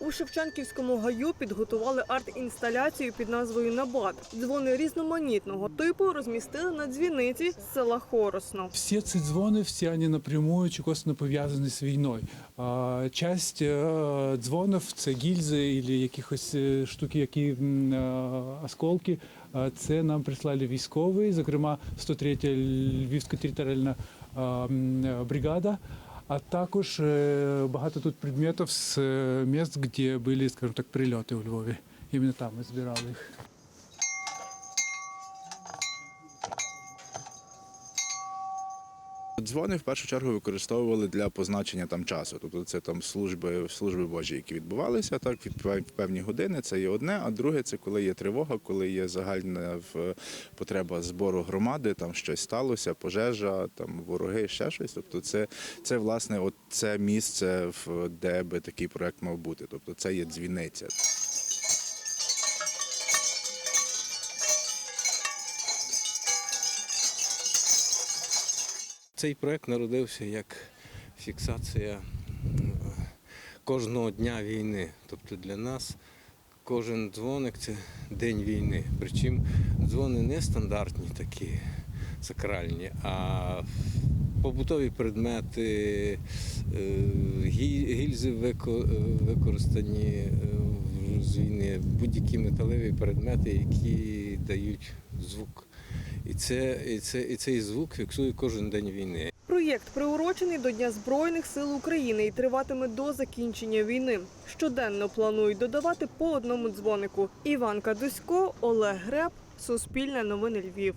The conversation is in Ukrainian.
У Шевченківському гаю підготували арт-інсталяцію під назвою Набат. Дзвони різноманітного типу розмістили на дзвіниці з села Хоросно. Всі ці дзвони, всі вони напрямую чи косно пов'язані з війною. А, Часть е, дзвонів це гільзи або якихось е, штуки, які е, осколки. Це нам прислали військові, зокрема 103 Львівська територіальна бригада. А також е, багато тут предметів з е, місць, де були, скажімо так, прильоти у Львові. Іменно там ми збирали їх. Дзвони в першу чергу використовували для позначення там часу. Тобто це там служби, служби Божі, які відбувалися так від певні години. Це є одне, а друге це коли є тривога, коли є загальна потреба збору громади, там щось сталося, пожежа, там вороги, ще щось. Тобто, це, це власне от це місце, де би такий проект мав бути. Тобто це є дзвіниця. Цей проект народився як фіксація кожного дня війни. Тобто для нас кожен дзвоник це день війни. Причому дзвони не стандартні такі сакральні, а побутові предмети, е, гільзи е, використані е, з війни, будь-які металеві предмети, які дають звук. І, це, і, це, і цей звук фіксує кожен день війни. Проєкт приурочений до Дня Збройних сил України і триватиме до закінчення війни. Щоденно планують додавати по одному дзвонику. Іван Кадусько, Олег Греб, Суспільне новини Львів.